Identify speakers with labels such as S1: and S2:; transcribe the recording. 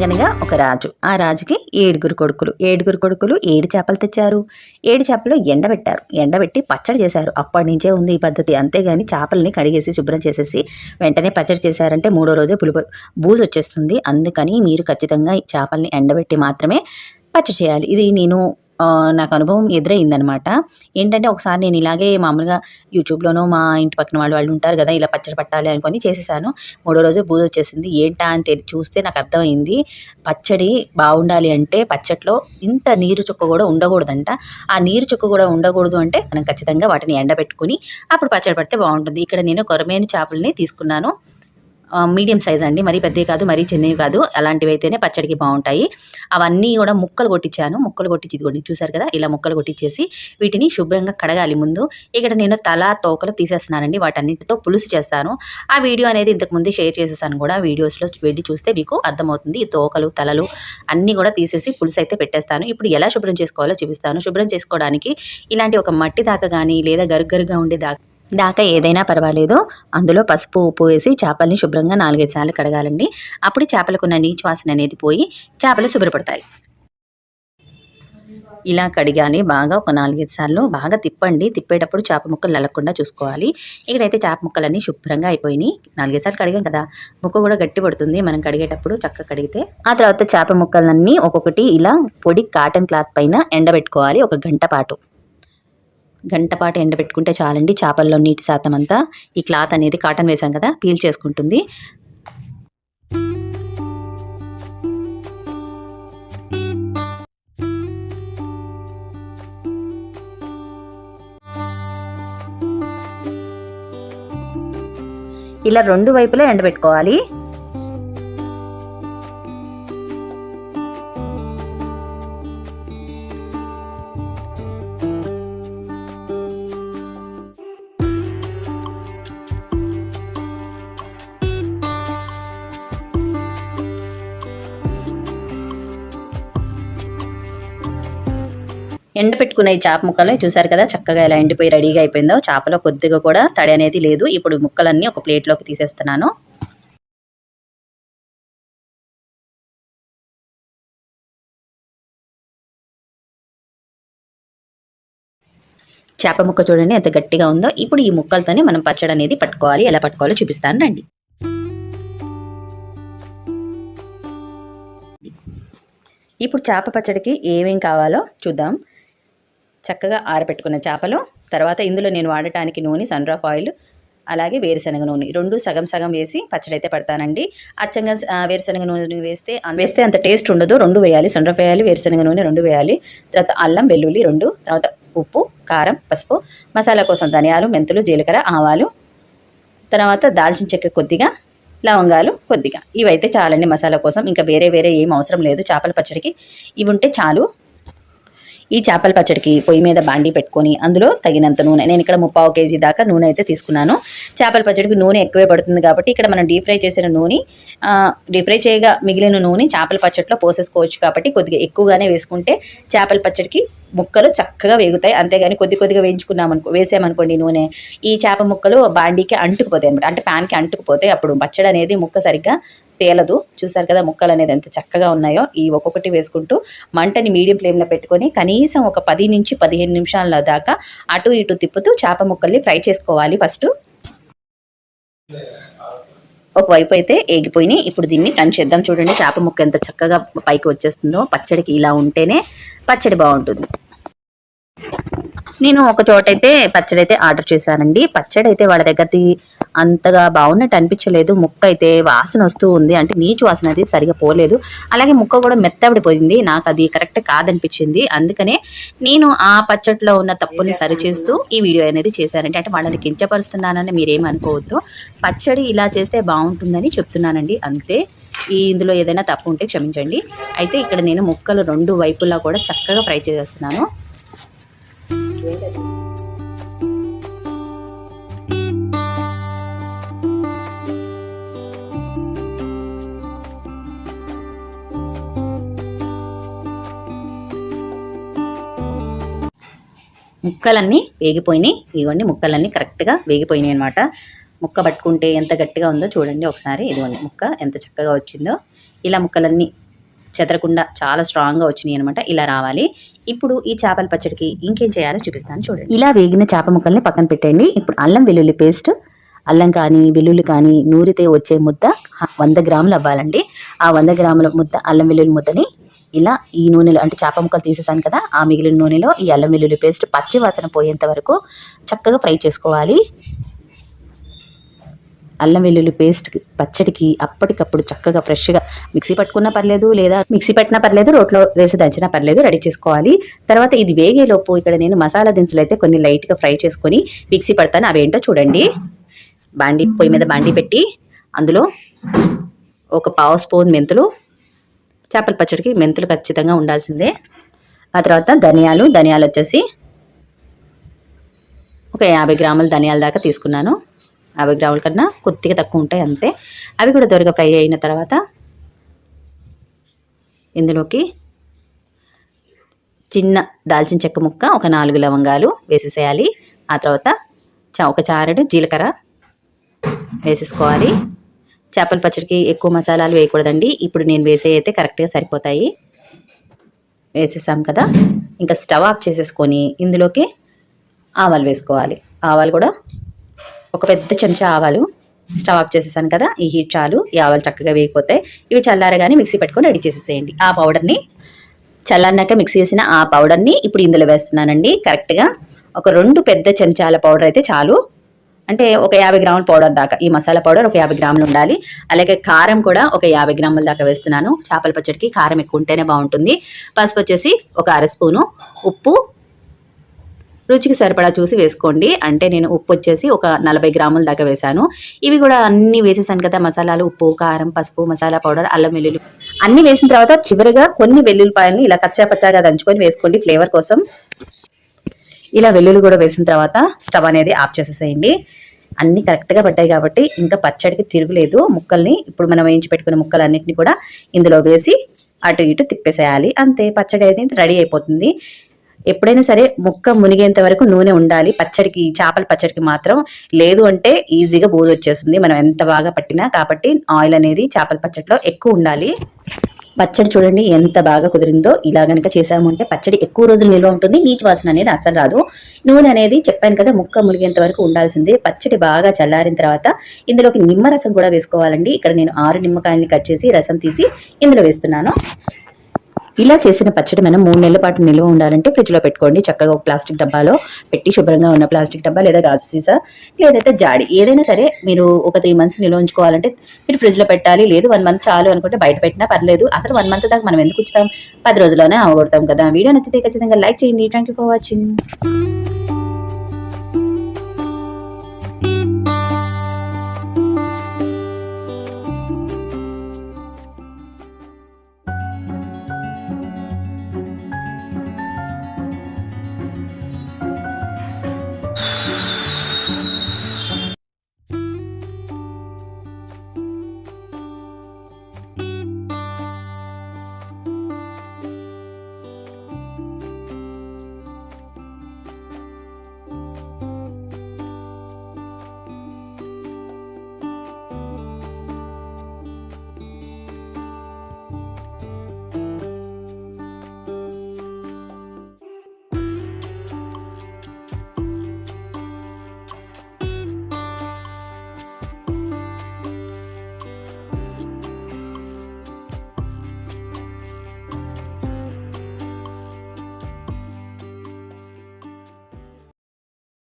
S1: అనగనగా ఒక రాజు. ఆ రాజుకి ఏడుగురు కొడుకులు. ఏడుగురు కొడుకులు ఏడు చేపలు తెచ్చారు. ఏడు చేపలు ఎండబెట్టారు ఎండబెట్టి పచ్చడి చేశారు. అప్పటి నుంచే ఉంది ఈ పద్ధతి. అంతేగాని చేపల్ని కడిగేసి శుభ్రం చేసేసి వెంటనే పచ్చడి చేశారంటే మూడో రోజే పులుపు బూజు వచ్చేస్తుంది. అందుకని మీరు ఖచ్చితంగా ఈ చేపల్ని ఎండబెట్టి మాత్రమే పచ్చడి చేయాలి. ఇది నేను నాకు అనుభవం ఎదురైందనమాట ఏంటంటే ఒకసారి నేను ఇలాగే మామూలుగా యూట్యూబ్లోనో మా ఇంటి పక్కన వాళ్ళు వాళ్ళు ఉంటారు కదా ఇలా పచ్చడి పట్టాలి అనుకొని చేసేసాను. మూడో రోజు బూజు వచ్చేసింది. ఏంటా అని తెలి చూస్తే నాకు అర్థమైంది పచ్చడి బాగుండాలి అంటే పచ్చట్లో ఇంత నీరు చుక్క కూడా ఉండకూడదంట. ఆ నీరు చుక్క కూడా ఉండకూడదు అంటే మనం ఖచ్చితంగా వాటిని ఎండబెట్టుకుని అప్పుడు పచ్చడి పడితే బాగుంటుంది. ఇక్కడ నేను కొరమేను చేపలని తీసుకున్నాను. మీడియం సైజ్ అండి. మరీ పెద్దవి కాదు మరీ చిన్నవి కాదు. అలాంటివి అయితేనే పచ్చడికి బాగుంటాయి. అవన్నీ కూడా ముక్కలు కొట్టించాను. ముక్కలు కొట్టించి ఇది చూసారు కదా? ఇలా ముక్కలు కొట్టించేసి వీటిని శుభ్రంగా కడగాలి ముందు. ఇక్కడ నేను తల తోకలు తీసేస్తున్నానండి. వాటన్నిటితో పులుసు చేస్తాను. ఆ వీడియో అనేది ఇంతకు ముందు షేర్ చేసేసాను కూడా. వీడియోస్లో వెళ్ళి చూస్తే మీకు అర్థమవుతుంది. ఈ తోకలు తలలు అన్నీ కూడా తీసేసి పులుసు అయితే పెట్టేస్తాను. ఇప్పుడు ఎలా శుభ్రం చేసుకోవాలో చూపిస్తాను. శుభ్రం చేసుకోవడానికి ఇలాంటి ఒక మట్టి దాకా కానీ లేదా గరుగరుగా ఉండే దాకా దాకా ఏదైనా పర్వాలేదు. అందులో పసుపు ఉప్పు వేసి చేపల్ని శుభ్రంగా నాలుగైదు సార్లు కడగాలండి. అప్పుడు చేపలకున్న నీచు వాసన అనేది పోయి చేపలు శుభ్రపడతాయి. ఇలా కడిగాలి బాగా ఒక నాలుగైదు సార్లు బాగా తిప్పండి. తిప్పేటప్పుడు చేప ముక్కలు నలగకుండా చూసుకోవాలి. ఇక్కడైతే చేప ముక్కలన్నీ శుభ్రంగా అయిపోయినాయి. నాలుగైదు సార్లు కడిగాం కదా. ముక్క కూడా గట్టి పడుతుంది. మనం కడిగేటప్పుడు చక్కగా కడిగితే. ఆ తర్వాత చేప ముక్కలన్నీ ఒక్కొక్కటి ఇలా పొడి కాటన్ క్లాత్ పైన ఎండబెట్టుకోవాలి. ఒక గంట పాటు. గంటపాటు ఎండబెట్టుకుంటే చాలండి చేపల్లో నీటి శాతం అంతా. ఈ క్లాత్ అనేది కాటన్ వేసాం కదా పీల్ చేసుకుంటుంది. ఇలా రెండు వైపులా ఎండబెట్టుకోవాలి. ఎండ పెట్టుకున్న ఈ చేప ముక్కలు చూసారు కదా? చక్కగా ఎలా ఎండిపోయి రెడీగా అయిపోయిందో. చేపలో కొద్దిగా కూడా తడి అనేది లేదు. ఇప్పుడు ముక్కలన్నీ ఒక ప్లేట్లోకి తీసేస్తున్నాను. చేప ముక్క చూడండి ఎంత గట్టిగా ఉందో. ఇప్పుడు ఈ ముక్కలతోనే మనం పచ్చడి అనేది పట్టుకోవాలి. ఎలా పట్టుకోవాలో చూపిస్తాను. రండి. ఇప్పుడు చేప పచ్చడికి ఏమేం కావాలో చూద్దాం. చక్కగా ఆరబెట్టుకున్న చేపలు. తర్వాత ఇందులో నేను వాడటానికి నూనె సన్రాఫ్ ఆయిల్ అలాగే వేరుశనగ నూనె. రెండు సగం సగం వేసి పచ్చడి అయితే పడతానండి. అచ్చంగా వేరుశనగ నూనె వేస్తే వేస్తే అంత టేస్ట్ ఉండదు. రెండు వేయాలి సన్రాఫ్ వేయాలి వేరుశనగ నూనె రెండు వేయాలి. తర్వాత అల్లం వెల్లుల్లి రెండు తర్వాత ఉప్పు కారం పసుపు మసాలా కోసం ధనియాలు మెంతులు జీలకర్ర ఆవాలు తర్వాత దాల్చిన చెక్క కొద్దిగా లవంగాలు కొద్దిగా. ఇవైతే చాలండి మసాలా కోసం. ఇంకా వేరే వేరే ఏం అవసరం లేదు. చేపల పచ్చడికి. ఇవి ఉంటే చాలు. ఈ చేపల పచ్చడికి పొయ్యి మీద బాండి పెట్టుకొని అందులో తగినంత నూనె నేను ఇక్కడ ముప్పావు కేజీ దాకా నూనె అయితే తీసుకున్నాను. చేపల పచ్చడికి నూనె ఎక్కువే పడుతుంది కాబట్టి ఇక్కడ మనం డీప్ ఫ్రై చేసిన నూనె డీప్ ఫ్రై చేయగా మిగిలిన నూనె చేపల పచ్చడిలో పోసేసుకోవచ్చు కాబట్టి కొద్దిగా ఎక్కువగానే వేసుకుంటే చేపల పచ్చడికి ముక్కలు చక్కగా వేగుతాయి. అంతేగాని కొద్ది కొద్దిగా వేయించుకున్నాం అనుకో వేసామనుకోండి నూనె ఈ చేప ముక్కలు బాండీకి అంటుకుపోతాయి అనమాట అంటే ప్యాన్కి అంటుకుపోతాయి. అప్పుడు పచ్చడి అనేది ముక్క సరిగ్గా తేలదు. చూసారు కదా ముక్కలు అనేది ఎంత చక్కగా ఉన్నాయో. ఈ ఒక్కొక్కటి వేసుకుంటూ మంటని మీడియం ఫ్లేమ్లో పెట్టుకొని కనీసం ఒక పది నుంచి పదిహేను నిమిషాల దాకా అటు ఇటు తిప్పుతూ చేప ముక్కల్ని ఫ్రై చేసుకోవాలి ఫస్ట్. ఒకవైపు అయితే ఏగిపోయినాయి. ఇప్పుడు దీన్ని టన్ చేద్దాం. చూడండి చేప ముక్క ఎంత చక్కగా పైకి వచ్చేస్తుందో. పచ్చడికి ఇలా ఉంటేనే పచ్చడి బాగుంటుంది. నేను ఒక చోట అయితే పచ్చడి అయితే ఆర్డర్ చేశానండి. పచ్చడి అయితే వాళ్ళ దగ్గరది అంతగా బాగున్నట్టు అనిపించలేదు. ముక్క అయితే వాసన వస్తూ ఉంది. అంటే నీచు వాసన అది సరిగా పోలేదు. అలాగే ముక్క కూడా మెత్తబడిపోయింది నాకు అది కరెక్ట్ కాదనిపించింది. అందుకనే నేను ఆ పచ్చడిలో ఉన్న తప్పుని సరిచేస్తూ ఈ వీడియో అనేది చేశానండి. అంటే వాళ్ళని కించపరుస్తున్నానని మీరేం అనుకోవద్దు పచ్చడి ఇలా చేస్తే బాగుంటుందని చెప్తున్నానండి. అంతే. ఈ ఇందులో ఏదైనా తప్పు ఉంటే క్షమించండి. అయితే ఇక్కడ నేను ముక్కలు రెండు వైపులా కూడా చక్కగా ఫ్రై చేసేస్తున్నాను. ముక్కలన్నీ వేగిపోయినాయి. ఇదిగోండి ముక్కలన్నీ కరెక్ట్గా వేగిపోయినాయి అనమాట ముక్క పట్టుకుంటే ఎంత గట్టిగా ఉందో చూడండి ఒకసారి. ఇదిగోండి ముక్క ఎంత చక్కగా వచ్చిందో. ఇలా ముక్కలన్నీ చెదరకుండా చాలా స్ట్రాంగ్గా వచ్చినాయి అనమాట ఇలా రావాలి. ఇప్పుడు ఈ చేపల పచ్చడికి ఇంకేం చేయాలో చూపిస్తాను చూడండి. ఇలా వేగిన చేప ముక్కల్ని పక్కన పెట్టండి ఇప్పుడు అల్లం వెల్లుల్లి పేస్ట్ అల్లం కానీ వెల్లుల్లి కానీ నూరితే వచ్చే ముద్ద వంద గ్రాములు అవ్వాలండి. ఆ వంద గ్రాముల ముద్ద అల్లం వెల్లుల్లి ముద్దని ఇలా ఈ నూనెలో అంటే చేప ముక్కలు తీసేసాను కదా ఆ మిగిలిన నూనెలో ఈ అల్లం వెల్లుల్లి పేస్ట్ పచ్చి వాసన పోయేంత వరకు చక్కగా ఫ్రై చేసుకోవాలి. అల్లం వెల్లుల్లి పేస్ట్ పచ్చడికి అప్పటికప్పుడు చక్కగా ఫ్రెష్గా మిక్సీ పట్టుకున్నా పర్లేదు లేదా మిక్సీ పట్టినా పర్లేదు రోట్లో వేసి దంచినా పర్లేదు రెడీ చేసుకోవాలి. తర్వాత ఇది వేగేలోపు ఇక్కడ నేను మసాలా దినుసులు అయితే కొన్ని లైట్గా ఫ్రై చేసుకొని మిక్సీ పడతాను. అవేంటో చూడండి. బాండి పొయ్యి మీద బాండి పెట్టి అందులో ఒక పావు స్పూన్ మెంతులు చేపల పచ్చడికి మెంతులు ఖచ్చితంగా ఉండాల్సిందే. ఆ తర్వాత ధనియాలు ధనియాలు వచ్చేసి ఒక యాభై గ్రాముల ధనియాల దాకా తీసుకున్నాను. యాభై గ్రాముల కన్నా కొద్దిగా తక్కువ ఉంటాయి అంతే. అవి కూడా దొరగా ఫ్రై అయిన తర్వాత ఇందులోకి చిన్న దాల్చిన చెక్క ముక్క ఒక నాలుగు లవంగాలు వేసేసేయాలి. ఆ తర్వాత చా- ఒక చారెడు జీలకర్ర వేసేసుకోవాలి. చేపల పచ్చడికి ఎక్కువ మసాలాలు వేయకూడదండి. ఇప్పుడు నేను వేసే అయితే కరెక్ట్గా సరిపోతాయి. వేసేసాం కదా. ఇంకా స్టవ్ ఆఫ్ చేసేసుకొని ఇందులోకి ఆవాలు వేసుకోవాలి. ఆవాలు కూడా ఒక పెద్ద చెంచా ఆవాలు స్టవ్ ఆఫ్ చేసేసాను కదా ఈ హీట్ చాలు ఈ ఆవాలు చక్కగా వేగిపోతాయి. ఇవి చల్లారగానే మిక్సీ పెట్టుకొని రెడీ చేసేసేయండి. ఆ పౌడర్ని చల్లారినాక మిక్సీ చేసిన ఆ పౌడర్ని ఇప్పుడు ఇందులో వేస్తున్నానండి. కరెక్ట్గా ఒక రెండు పెద్ద చెంచాల పౌడర్ అయితే చాలు. అంటే ఒక యాభై గ్రాముల పౌడర్ దాకా ఈ మసాలా పౌడర్ ఒక యాభై గ్రాములు ఉండాలి. అలాగే కారం కూడా ఒక యాభై గ్రాముల దాకా వేస్తున్నాను. చేపల పచ్చడికి కారం ఎక్కువ ఉంటేనే బాగుంటుంది. పసుపు వచ్చేసి ఒక అర స్పూను ఉప్పు రుచికి సరిపడా చూసి వేసుకోండి. అంటే నేను ఉప్పు వచ్చేసి ఒక నలభై గ్రాముల దాకా వేశాను. ఇవి కూడా అన్ని వేసేసాను కదా మసాలాలు ఉప్పు కారం పసుపు మసాలా పౌడర్ అల్లం వెల్లుల్లి అన్ని వేసిన తర్వాత చివరిగా కొన్ని వెల్లుల్లిపాయలను ఇలా కచ్చా పచ్చాగా దంచుకొని వేసుకోండి ఫ్లేవర్ కోసం. ఇలా వెల్లుల్లి కూడా వేసిన తర్వాత స్టవ్ అనేది ఆఫ్ చేసేసేయండి. అన్ని కరెక్ట్గా పడ్డాయి కాబట్టి ఇంకా పచ్చడికి తిరుగులేదు ముక్కల్ని ఇప్పుడు మనం వేయించి పెట్టుకున్న ముక్కలన్నింటినీ కూడా ఇందులో వేసి అటు ఇటు తిప్పేసేయాలి. అంతే పచ్చడి అయితే రెడీ అయిపోతుంది. ఎప్పుడైనా సరే ముక్క మునిగేంత వరకు నూనె ఉండాలి. పచ్చడికి చేపల పచ్చడికి మాత్రం లేదు అంటే ఈజీగా బూజు వచ్చేస్తుంది. మనం ఎంత బాగా పట్టినా కాబట్టి ఆయిల్ అనేది చేపల పచ్చడిలో ఎక్కువ ఉండాలి. పచ్చడి చూడండి ఎంత బాగా కుదిరిందో. ఇలా గనక చేసాము అంటే పచ్చడి ఎక్కువ రోజులు నిల్వ ఉంటుంది. నీటి వాసన అనేది అసలు రాదు. నూనె అనేది చెప్పాను కదా ముక్క మునిగేంత వరకు ఉండాల్సిందే. పచ్చడి బాగా చల్లారిన తర్వాత ఇందులోకి నిమ్మరసం కూడా వేసుకోవాలండి. ఇక్కడ నేను ఆరు నిమ్మకాయల్ని కట్ చేసి రసం తీసి ఇందులో వేస్తున్నాను. ఇలా చేసిన పచ్చడి మనం మూడు నెలల పాటు నిల్వ ఉండాలంటే ఫ్రిడ్జ్లో పెట్టుకోండి. చక్కగా ఒక ప్లాస్టిక్ డబ్బాలో పెట్టి శుభ్రంగా ఉన్న ప్లాస్టిక్ డబ్బా లేదా గాజు సీసా లేదైతే జాడి. ఏదైనా సరే మీరు ఒక త్రీ మంత్స్ నిల్వ ఉంచుకోవాలంటే మీరు ఫ్రిడ్జ్లో పెట్టాలి. లేదు వన్ మంత్ చాలు అనుకుంటే బయట పెట్టినా పర్లేదు. అసలు వన్ మంత్ దాకా మనం ఎందుకు ఉంచుతాం? పది రోజుల్లోనే అవగొడతాం కదా. వీడియో నచ్చితే ఖచ్చితంగా లైక్ చేయండి. Thank you for watching